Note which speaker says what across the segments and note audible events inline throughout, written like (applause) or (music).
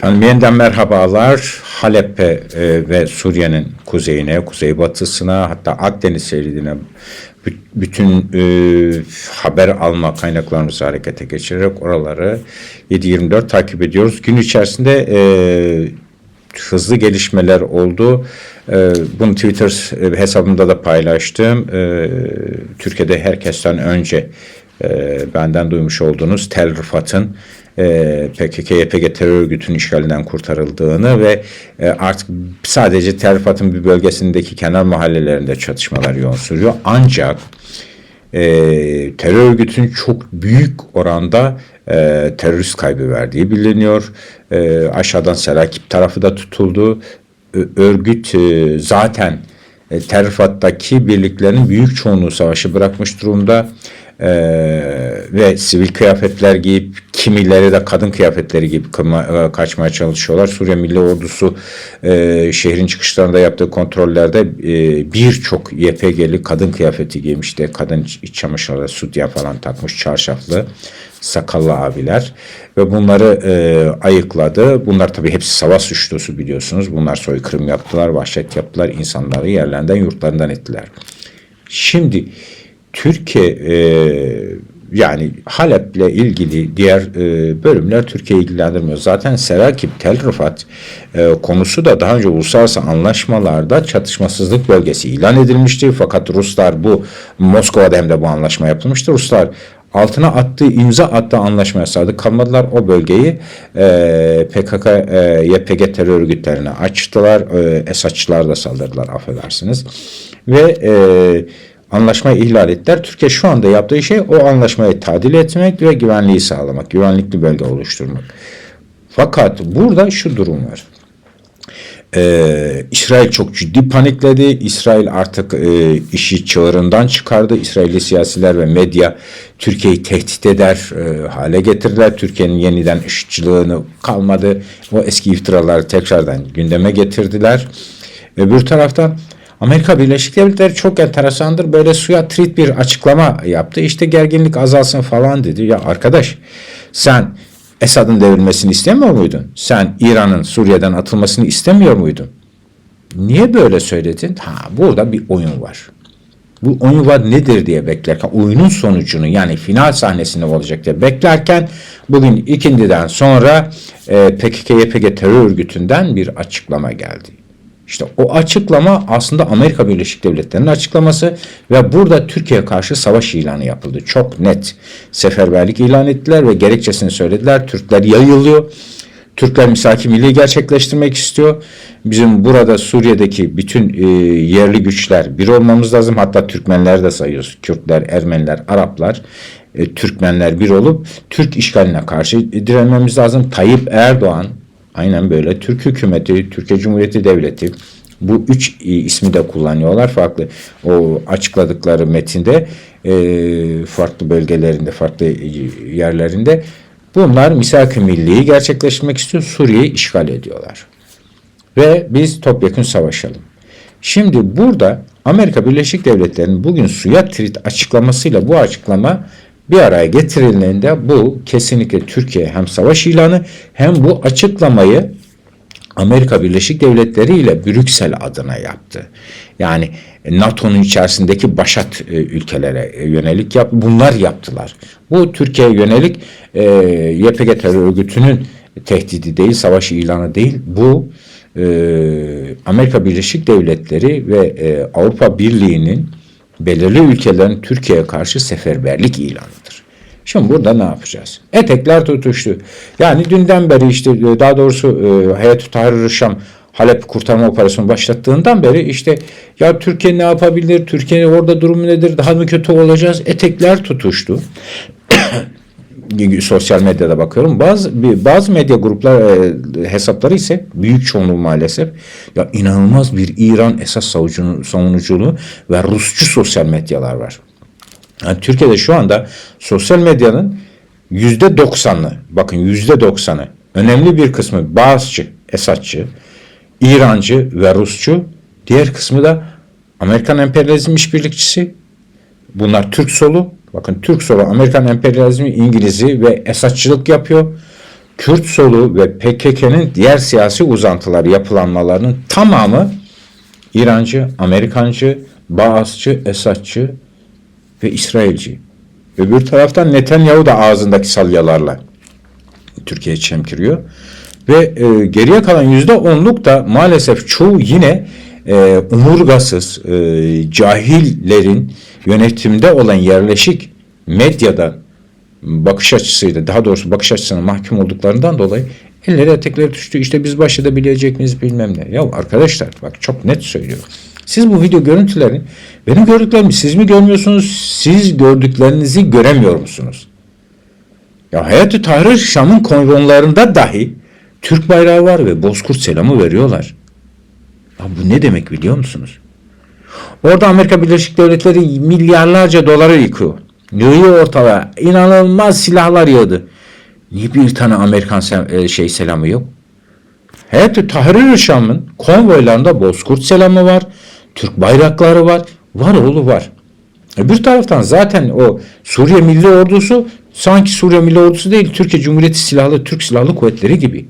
Speaker 1: Efendim yeniden merhabalar. Halep'e e, ve Suriye'nin kuzeyine, kuzeybatısına hatta Akdeniz şeridine bü- bütün e, haber alma kaynaklarımızı harekete geçirerek oraları 7-24 takip ediyoruz. Gün içerisinde e, hızlı gelişmeler oldu. E, bunu Twitter hesabımda da paylaştım. E, Türkiye'de herkesten önce e, benden duymuş olduğunuz Tel Rıfat'ın e, PKK-YPG terör örgütünün işgalinden kurtarıldığını ve e, artık sadece Tel Rıfat'ın bir bölgesindeki kenar mahallelerinde çatışmalar yoğun sürüyor. Ancak e, terör örgütünün çok büyük oranda e, terörist kaybı verdiği biliniyor. E, aşağıdan Selakip tarafı da tutuldu. Ö- örgüt e, zaten e, Tel birliklerin büyük çoğunluğu savaşı bırakmış durumda. E, ve sivil kıyafetler giyip kimileri de kadın kıyafetleri giyip kıma- e, kaçmaya çalışıyorlar. Suriye Milli Ordusu e, şehrin çıkışlarında yaptığı kontrollerde e, birçok YPG'li kadın kıyafeti giymişti. Kadın iç çamaşırları, sutya falan takmış çarşaflı sakallı abiler ve bunları e, ayıkladı. Bunlar tabii hepsi savaş suçlusu biliyorsunuz. Bunlar soykırım yaptılar, vahşet yaptılar, insanları yerlerinden yurtlarından ettiler. Şimdi Türkiye e, yani Halep'le ilgili diğer e, bölümler Türkiye'yi ilgilendirmiyor. Zaten Serakip, Tel Rifat e, konusu da daha önce uluslararası anlaşmalarda çatışmasızlık bölgesi ilan edilmişti. Fakat Ruslar bu Moskova'da hem de bu anlaşma yapılmıştı. Ruslar altına attığı imza attığı anlaşmaya sadık kalmadılar. O bölgeyi e, PKK, e, YPG terör örgütlerine açtılar. E, Esadçılar da saldırdılar affedersiniz. Ve e, anlaşmayı ihlal ettiler. Türkiye şu anda yaptığı şey o anlaşmayı tadil etmek ve güvenliği sağlamak, güvenlikli bölge oluşturmak. Fakat burada şu durum var. Ee, İsrail çok ciddi panikledi. İsrail artık e, işi çığırından çıkardı. İsrailli siyasiler ve medya Türkiye'yi tehdit eder e, hale getirdiler. Türkiye'nin yeniden IŞİD'çılığını kalmadı. O eski iftiraları tekrardan gündeme getirdiler. Öbür taraftan Amerika Birleşik Devletleri çok enteresandır. Böyle suya trit bir açıklama yaptı. İşte gerginlik azalsın falan dedi. Ya arkadaş sen Esad'ın devrilmesini istemiyor muydun? Sen İran'ın Suriye'den atılmasını istemiyor muydun? Niye böyle söyledin? Ha burada bir oyun var. Bu oyun var nedir diye beklerken oyunun sonucunu yani final sahnesinde olacak diye beklerken bugün ikindiden sonra e, PKK-YPG terör örgütünden bir açıklama geldi. İşte o açıklama aslında Amerika Birleşik Devletleri'nin açıklaması ve burada Türkiye'ye karşı savaş ilanı yapıldı. Çok net seferberlik ilan ettiler ve gerekçesini söylediler. Türkler yayılıyor. Türkler misaki milli gerçekleştirmek istiyor. Bizim burada Suriye'deki bütün e, yerli güçler bir olmamız lazım. Hatta Türkmenler de sayıyoruz. Kürtler, Ermeniler, Araplar, e, Türkmenler bir olup Türk işgaline karşı direnmemiz lazım. Tayyip Erdoğan aynen böyle. Türk hükümeti, Türkiye Cumhuriyeti Devleti bu üç e, ismi de kullanıyorlar farklı. O açıkladıkları metinde e, farklı bölgelerinde farklı e, yerlerinde. Bunlar misak-ı milliyi gerçekleştirmek istiyor Suriye'yi işgal ediyorlar. Ve biz topyekun savaşalım. Şimdi burada Amerika Birleşik Devletleri'nin bugün suya trit açıklamasıyla bu açıklama bir araya getirildiğinde bu kesinlikle Türkiye hem savaş ilanı hem bu açıklamayı Amerika Birleşik Devletleri ile Brüksel adına yaptı. Yani NATO'nun içerisindeki başat e, ülkelere e, yönelik yap bunlar yaptılar. Bu Türkiye'ye yönelik e, YPG terör örgütünün tehdidi değil, savaş ilanı değil. Bu e, Amerika Birleşik Devletleri ve e, Avrupa Birliği'nin belirli ülkelerin Türkiye'ye karşı seferberlik ilanıdır. Şimdi burada ne yapacağız? Etekler tutuştu. Yani dünden beri işte e, daha doğrusu e, Hayat-ı Tahrir Şam Halep kurtarma operasyonu başlattığından beri işte ya Türkiye ne yapabilir? Türkiye orada durumu nedir? Daha mı kötü olacağız? Etekler tutuştu (coughs) sosyal medyada bakıyorum. Bazı bazı medya gruplar e, hesapları ise büyük çoğunluğu maalesef ya inanılmaz bir İran esas savunuculuğu ve Rusçu sosyal medyalar var. Yani Türkiye'de şu anda sosyal medyanın yüzde doksanı, bakın yüzde doksanı, önemli bir kısmı Bağızçı, Esadçı, İrancı ve Rusçu, diğer kısmı da Amerikan emperyalizm işbirlikçisi, Bunlar Türk solu. Bakın Türk solu Amerikan emperyalizmi İngiliz'i ve Esadçılık yapıyor. Kürt solu ve PKK'nın diğer siyasi uzantıları yapılanmalarının tamamı İrancı, Amerikancı, Baasçı, Esadçı ve İsrailci. Öbür taraftan Netanyahu da ağzındaki salyalarla Türkiye çemkiriyor. Ve e, geriye kalan yüzde onluk da maalesef çoğu yine e, umurgasız, e, cahillerin yönetimde olan yerleşik medyada bakış açısıyla, daha doğrusu bakış açısına mahkum olduklarından dolayı elleri etekleri düştü. İşte biz baş edebilecek miyiz bilmem ne. Ya arkadaşlar bak çok net söylüyorum. Siz bu video görüntülerini benim gördüklerimi siz mi görmüyorsunuz? Siz gördüklerinizi göremiyor musunuz? Ya Hayat-ı Tahrir Şam'ın konvoylarında dahi Türk bayrağı var ve Bozkurt selamı veriyorlar. Ya bu ne demek biliyor musunuz? Orada Amerika Birleşik Devletleri milyarlarca doları yıkıyor. Yığıyor ortalığa. İnanılmaz silahlar yığdı. Niye bir tane Amerikan se- e, şey selamı yok? Hayat-ı Tahrir Şam'ın konvoylarında Bozkurt selamı var. Türk bayrakları var. Var oğlu var. Bir taraftan zaten o Suriye Milli Ordusu sanki Suriye Milli Ordusu değil Türkiye Cumhuriyeti Silahlı Türk Silahlı Kuvvetleri gibi.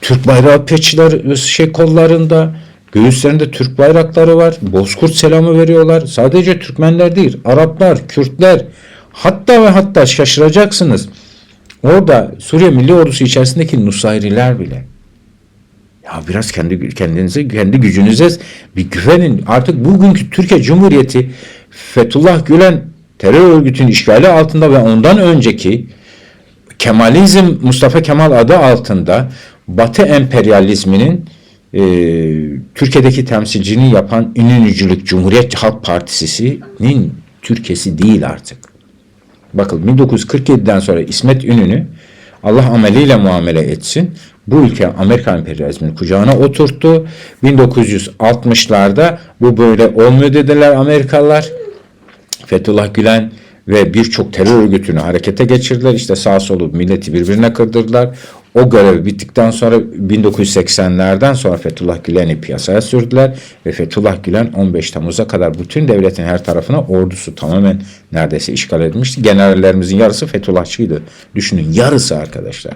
Speaker 1: Türk bayrağı peçler şey kollarında göğüslerinde Türk bayrakları var. Bozkurt selamı veriyorlar. Sadece Türkmenler değil, Araplar, Kürtler hatta ve hatta şaşıracaksınız. Orada Suriye Milli Ordusu içerisindeki Nusayriler bile. Ya biraz kendi kendinize, kendi gücünüze bir güvenin. Artık bugünkü Türkiye Cumhuriyeti Fethullah Gülen terör örgütünün işgali altında ve ondan önceki Kemalizm Mustafa Kemal adı altında Batı emperyalizminin e, Türkiye'deki temsilcini yapan İnönücülük Cumhuriyet Halk Partisi'nin Türkiye'si değil artık. Bakın 1947'den sonra İsmet İnönü Allah ameliyle muamele etsin. Bu ülke Amerikan emperyalizminin kucağına oturttu. 1960'larda bu böyle olmuyor dediler Amerikalılar. Fethullah Gülen ve birçok terör örgütünü harekete geçirdiler. İşte sağ solu milleti birbirine kırdırdılar. O görev bittikten sonra 1980'lerden sonra Fethullah Gülen'i piyasaya sürdüler ve Fethullah Gülen 15 Temmuz'a kadar bütün devletin her tarafına ordusu tamamen neredeyse işgal edilmişti. Generallerimizin yarısı Fethullahçıydı. Düşünün yarısı arkadaşlar.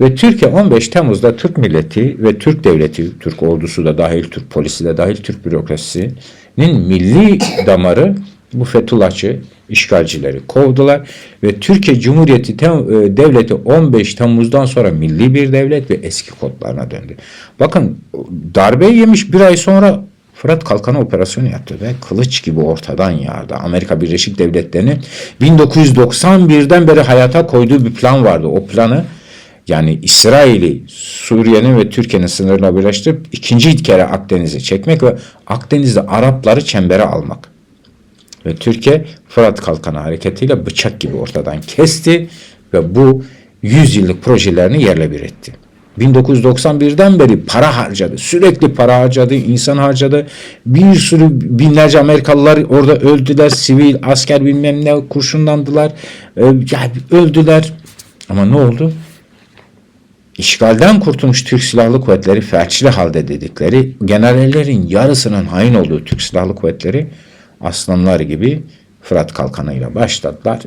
Speaker 1: Ve Türkiye 15 Temmuz'da Türk milleti ve Türk devleti, Türk ordusu da dahil, Türk polisi de dahil, Türk bürokrasisinin milli damarı bu Fethullahçı işgalcileri kovdular ve Türkiye Cumhuriyeti e, Devleti 15 Temmuz'dan sonra milli bir devlet ve eski kodlarına döndü. Bakın darbeyi yemiş bir ay sonra Fırat Kalkanı operasyonu yaptı ve kılıç gibi ortadan yağdı. Amerika Birleşik Devletleri'nin 1991'den beri hayata koyduğu bir plan vardı. O planı yani İsrail'i Suriye'nin ve Türkiye'nin sınırına birleştirip ikinci kere Akdeniz'e çekmek ve Akdeniz'de Arapları çembere almak. Ve Türkiye Fırat Kalkanı hareketiyle bıçak gibi ortadan kesti ve bu 100 yıllık projelerini yerle bir etti. 1991'den beri para harcadı. Sürekli para harcadı, insan harcadı. Bir sürü binlerce Amerikalılar orada öldüler. Sivil, asker bilmem ne kurşunlandılar. Ee, yani öldüler. Ama ne oldu? İşgalden kurtulmuş Türk Silahlı Kuvvetleri felçli halde dedikleri generallerin yarısının hain olduğu Türk Silahlı Kuvvetleri aslanlar gibi Fırat Kalkanı'yla başladılar.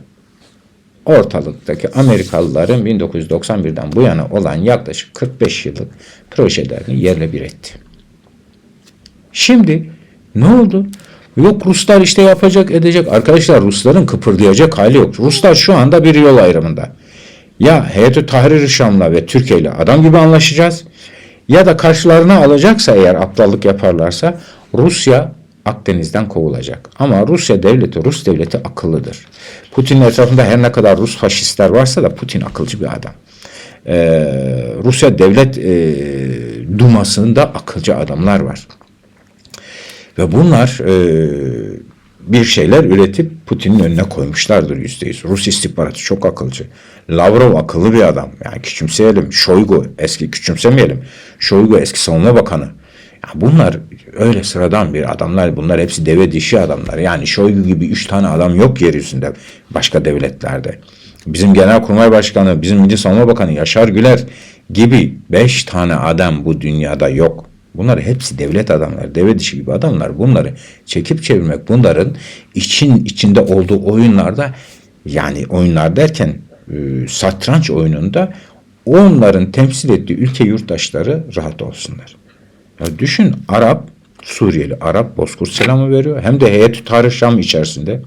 Speaker 1: Ortalıktaki Amerikalıların 1991'den bu yana olan yaklaşık 45 yıllık projelerini yerle bir etti. Şimdi ne oldu? Yok Ruslar işte yapacak edecek. Arkadaşlar Rusların kıpırdayacak hali yok. Ruslar şu anda bir yol ayrımında. Ya Heyet-i Tahrir Şam'la ve Türkiye ile adam gibi anlaşacağız. Ya da karşılarına alacaksa eğer aptallık yaparlarsa Rusya Akdeniz'den kovulacak. Ama Rusya devleti, Rus devleti akıllıdır. Putin'in etrafında her ne kadar Rus faşistler varsa da Putin akılcı bir adam. Ee, Rusya devlet e, dumasında akılcı adamlar var. Ve bunlar e, bir şeyler üretip Putin'in önüne koymuşlardır yüzde yüz. Rus istihbaratı çok akılcı. Lavrov akıllı bir adam. Yani küçümseyelim. Şoygu eski küçümsemeyelim. Şoygu eski savunma bakanı. Bunlar öyle sıradan bir adamlar. Bunlar hepsi deve dişi adamlar. Yani Şoygu gibi üç tane adam yok yeryüzünde başka devletlerde. Bizim Genelkurmay Başkanı, bizim Milli Savunma Bakanı Yaşar Güler gibi beş tane adam bu dünyada yok. Bunlar hepsi devlet adamları, deve dişi gibi adamlar. Bunları çekip çevirmek, bunların için içinde olduğu oyunlarda yani oyunlar derken e, satranç oyununda onların temsil ettiği ülke yurttaşları rahat olsunlar. Ya düşün Arap, Suriyeli Arap Bozkurt selamı veriyor. Hem de heyet Tarih Şam içerisinde.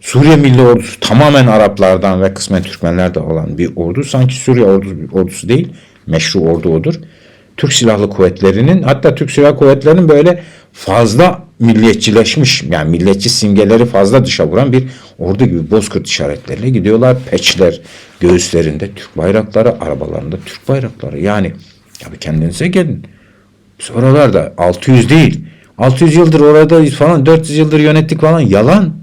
Speaker 1: Suriye Milli Ordusu tamamen Araplardan ve kısmen Türkmenlerden olan bir ordu. Sanki Suriye ordusu, ordusu değil, meşru ordu odur. Türk Silahlı Kuvvetleri'nin hatta Türk Silahlı Kuvvetleri'nin böyle fazla milliyetçileşmiş yani milliyetçi simgeleri fazla dışa vuran bir ordu gibi bozkurt işaretleriyle gidiyorlar. Peçler göğüslerinde Türk bayrakları, arabalarında Türk bayrakları. Yani ya bir kendinize gelin. Oralarda 600 değil. 600 yıldır oradayız falan 400 yıldır yönettik falan yalan.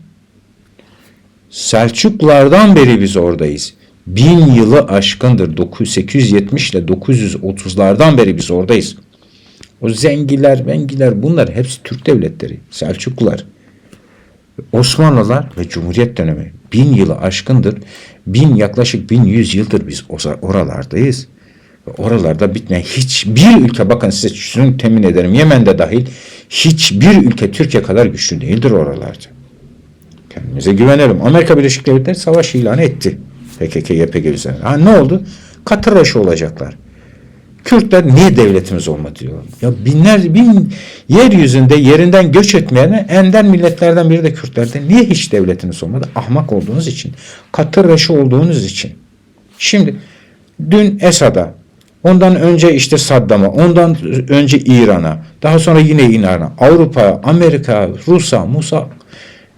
Speaker 1: Selçuklardan beri biz oradayız. Bin yılı aşkındır. 870 ile 930'lardan beri biz oradayız. O zengiler, mengiler bunlar hepsi Türk devletleri. Selçuklular. Osmanlılar ve Cumhuriyet dönemi. Bin yılı aşkındır. Bin yaklaşık bin yüz yıldır biz oralardayız. Oralarda bitmeyen hiçbir ülke bakın size şunu temin ederim Yemen'de dahil hiçbir ülke Türkiye kadar güçlü değildir oralarda. Kendimize güvenelim. Amerika Birleşik Devletleri savaş ilan etti. PKK, YPG üzerine. Ha, ne oldu? Katırbaşı olacaklar. Kürtler niye devletimiz olmadı diyor. Ya binler bin yeryüzünde yerinden göç etmeyene ender milletlerden biri de Kürtlerden. Niye hiç devletiniz olmadı? Ahmak olduğunuz için. Katırbaşı olduğunuz için. Şimdi dün Esad'a, ondan önce işte Saddam'a, ondan önce İran'a, daha sonra yine İran'a, Avrupa, Amerika, Rus'a, Musa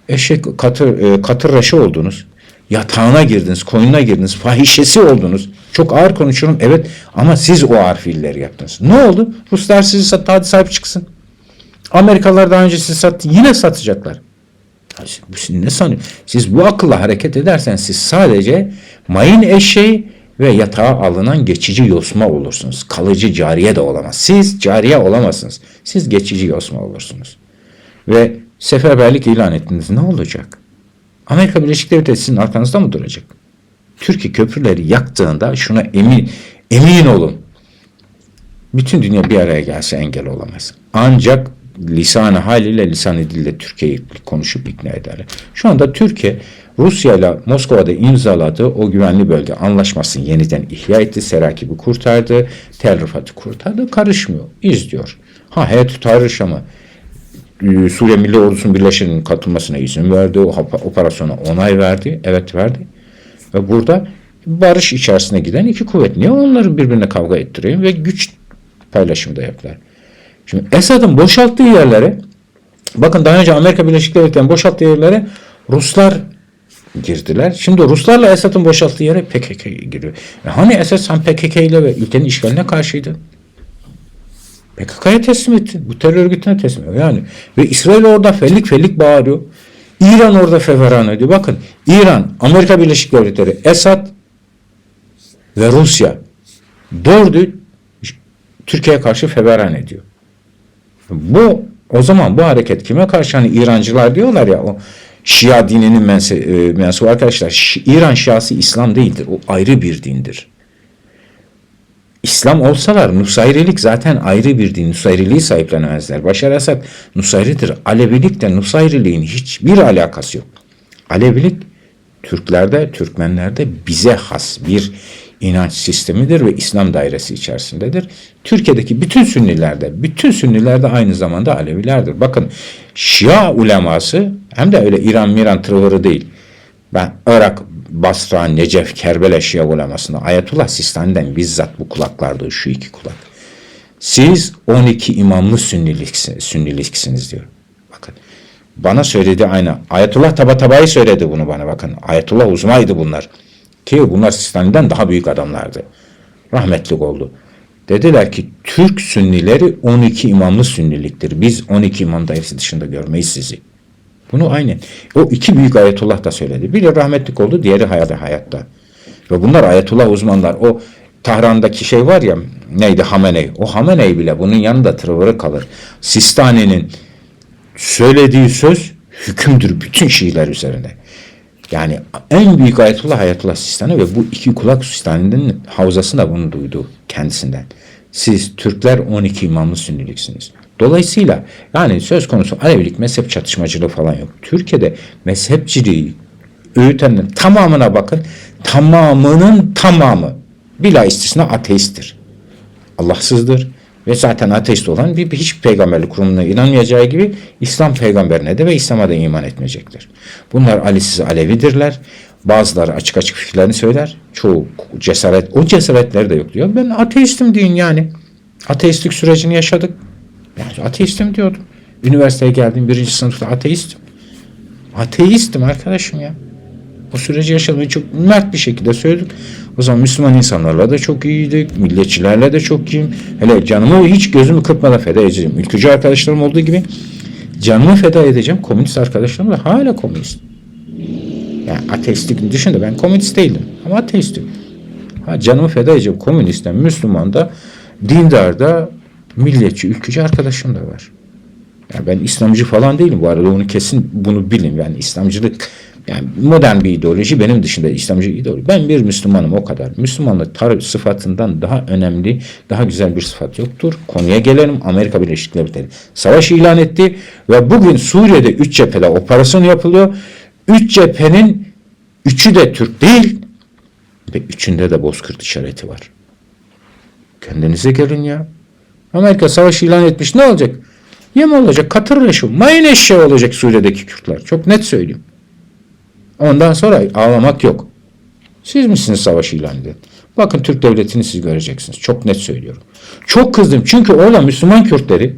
Speaker 1: eşek katır, e, katırraşı oldunuz. Yatağına girdiniz, koyununa girdiniz, fahişesi oldunuz. Çok ağır konuşuyorum evet ama siz o ağır fiilleri yaptınız. Ne oldu? Ruslar sizi sattı hadi sahip çıksın. Amerikalılar daha önce sizi sattı yine satacaklar. Siz ne sanıyor? Siz bu akılla hareket ederseniz siz sadece mayın eşeği ve yatağa alınan geçici yosma olursunuz. Kalıcı cariye de olamaz. Siz cariye olamazsınız. Siz geçici yosma olursunuz. Ve seferberlik ilan ettiniz. Ne olacak? Amerika Birleşik Devletleri sizin arkanızda mı duracak? Türkiye köprüleri yaktığında şuna emin emin olun. Bütün dünya bir araya gelse engel olamaz. Ancak lisanı haliyle lisanı dille Türkiye'yi konuşup ikna ederler. Şu anda Türkiye Rusya ile Moskova'da imzaladığı o güvenli bölge anlaşmasını yeniden ihya etti. Serakibi kurtardı. Tel Rifat'ı kurtardı. Karışmıyor. izliyor. Ha heyet Tahrir Şam'ı e, Suriye Milli Ordusu'nun birleşenin katılmasına izin verdi. O operasyona onay verdi. Evet verdi. Ve burada barış içerisine giden iki kuvvet. Niye onları birbirine kavga ettiriyor ve güç paylaşımı da yaptılar. Şimdi Esad'ın boşalttığı yerlere bakın daha önce Amerika Birleşik Devletleri'nin boşalttığı yerlere Ruslar girdiler. Şimdi Ruslarla Esad'ın boşalttığı yere PKK giriyor. E hani Esad sen PKK ile ve ülkenin işgaline karşıydı? PKK'ya teslim etti. Bu terör örgütüne teslim ediyor. Yani ve İsrail orada fellik fellik bağırıyor. İran orada feveran ediyor. Bakın İran, Amerika Birleşik Devletleri, Esad ve Rusya dördü Türkiye'ye karşı feveran ediyor. Bu o zaman bu hareket kime karşı hani İrancılar diyorlar ya o Şia dininin e, mensubu arkadaşlar İran Şiası İslam değildir. O ayrı bir dindir. İslam olsalar Nusayrilik zaten ayrı bir din. Nusayriliği sahiplenemezler. Başar Esad Nusayridir. Alevilikle Nusayriliğin hiçbir alakası yok. Alevilik Türklerde, Türkmenlerde bize has bir inanç sistemidir ve İslam dairesi içerisindedir. Türkiye'deki bütün Sünnilerde, bütün Sünnilerde aynı zamanda Alevilerdir. Bakın Şia uleması hem de öyle İran Miran tırvırı değil. Ben Irak, Basra, Necef, Kerbela Şia ulemasında Ayetullah Sistani'den bizzat bu kulaklarda şu iki kulak. Siz 12 imamlı sünniliksiniz, sünniliksiniz diyor. Bakın bana söyledi aynı. Ayetullah Tabatabai söyledi bunu bana bakın. Ayetullah uzmaydı bunlar. Ki bunlar Sistani'den daha büyük adamlardı. Rahmetlik oldu. Dediler ki Türk sünnileri 12 imamlı sünniliktir. Biz 12 imam dairesi dışında görmeyiz sizi. Bunu aynen. O iki büyük ayetullah da söyledi. Biri rahmetlik oldu, diğeri hayatta hayatta. Ve bunlar ayetullah uzmanlar. O Tahran'daki şey var ya neydi Hameney. O Hameney bile bunun yanında tırvırı kalır. Sistani'nin söylediği söz hükümdür bütün Şiiler üzerine. Yani en büyük ayetullah Ayetullah Sistani ve bu iki kulak Sistani'nin havzasında bunu duydu kendisinden. Siz Türkler 12 imamlı sünniliksiniz. Dolayısıyla yani söz konusu Alevilik mezhep çatışmacılığı falan yok. Türkiye'de mezhepçiliği öğütenlerin tamamına bakın. tamamının tamamı bila istisna ateisttir. Allahsızdır. Ve zaten ateist olan bir, bir hiç peygamberlik kurumuna inanmayacağı gibi İslam peygamberine de ve İslam'a da iman etmeyecektir. Bunlar Ali'siz Alevidirler. Bazıları açık açık fikirlerini söyler. Çoğu cesaret, o cesaretleri de yok diyor. Ben ateistim deyin yani. Ateistlik sürecini yaşadık. Yani ateistim diyordum. Üniversiteye geldim birinci sınıfta ateistim. Ateistim arkadaşım ya. O süreci yaşadım. Çok mert bir şekilde söyledik. O zaman Müslüman insanlarla da çok iyiydik. Milliyetçilerle de çok iyiyim. Hele canımı hiç gözümü kırpmadan feda edeceğim. Ülkücü arkadaşlarım olduğu gibi canımı feda edeceğim. Komünist arkadaşlarım da hala komünist. Yani ateistlik dışında ben komünist değilim. Ama ateistim. Ha, canımı feda edeceğim. Komünistten, Müslüman da, dindar da, milliyetçi, ülkücü arkadaşım da var. Yani ben İslamcı falan değilim bu arada onu kesin bunu bilin. Yani İslamcılık yani modern bir ideoloji benim dışında İslamcı ideoloji. Ben bir Müslümanım o kadar. Müslümanlık tarih sıfatından daha önemli, daha güzel bir sıfat yoktur. Konuya gelelim. Amerika Birleşik Devletleri savaş ilan etti ve bugün Suriye'de üç cephede operasyon yapılıyor. Üç cephenin üçü de Türk değil ve üçünde de bozkurt işareti var. Kendinize gelin ya. Amerika savaş ilan etmiş ne olacak? Yem olacak, katır leşi, mayın eşeği olacak Suriye'deki Kürtler. Çok net söyleyeyim. Ondan sonra ağlamak yok. Siz misiniz savaş ilan eden? Bakın Türk devletini siz göreceksiniz. Çok net söylüyorum. Çok kızdım çünkü orada Müslüman Kürtleri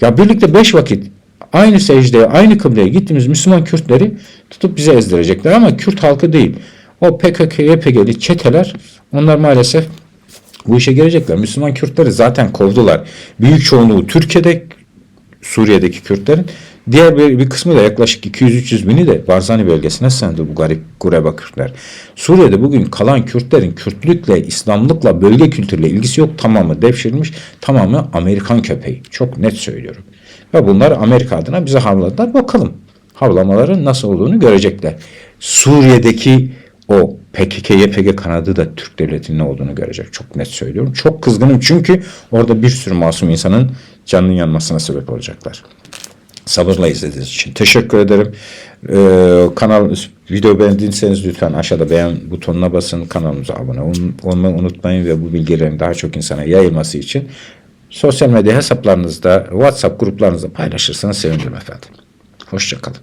Speaker 1: ya birlikte beş vakit aynı secdeye, aynı kıbleye gittiğimiz Müslüman Kürtleri tutup bize ezdirecekler ama Kürt halkı değil. O PKK, YPG'li çeteler onlar maalesef bu işe girecekler. Müslüman Kürtleri zaten kovdular. Büyük çoğunluğu Türkiye'de Suriye'deki Kürtlerin diğer bir, bir kısmı da yaklaşık 200-300 bini de Barzani bölgesine sığındı bu garip Gureba Kürtler. Suriye'de bugün kalan Kürtlerin Kürtlükle, İslamlıkla, bölge kültürüyle ilgisi yok. Tamamı devşirilmiş, tamamı Amerikan köpeği. Çok net söylüyorum. Ve bunlar Amerika adına bize havladılar. Bakalım havlamaların nasıl olduğunu görecekler. Suriye'deki o PKK, YPG kanadı da Türk devletinin ne olduğunu görecek. Çok net söylüyorum. Çok kızgınım çünkü orada bir sürü masum insanın canının yanmasına sebep olacaklar. Sabırla izlediğiniz için teşekkür ederim. Ee, kanal video beğendiyseniz lütfen aşağıda beğen butonuna basın. Kanalımıza abone ol- olmayı unutmayın ve bu bilgilerin daha çok insana yayılması için sosyal medya hesaplarınızda, WhatsApp gruplarınızda paylaşırsanız sevinirim efendim. Hoşçakalın.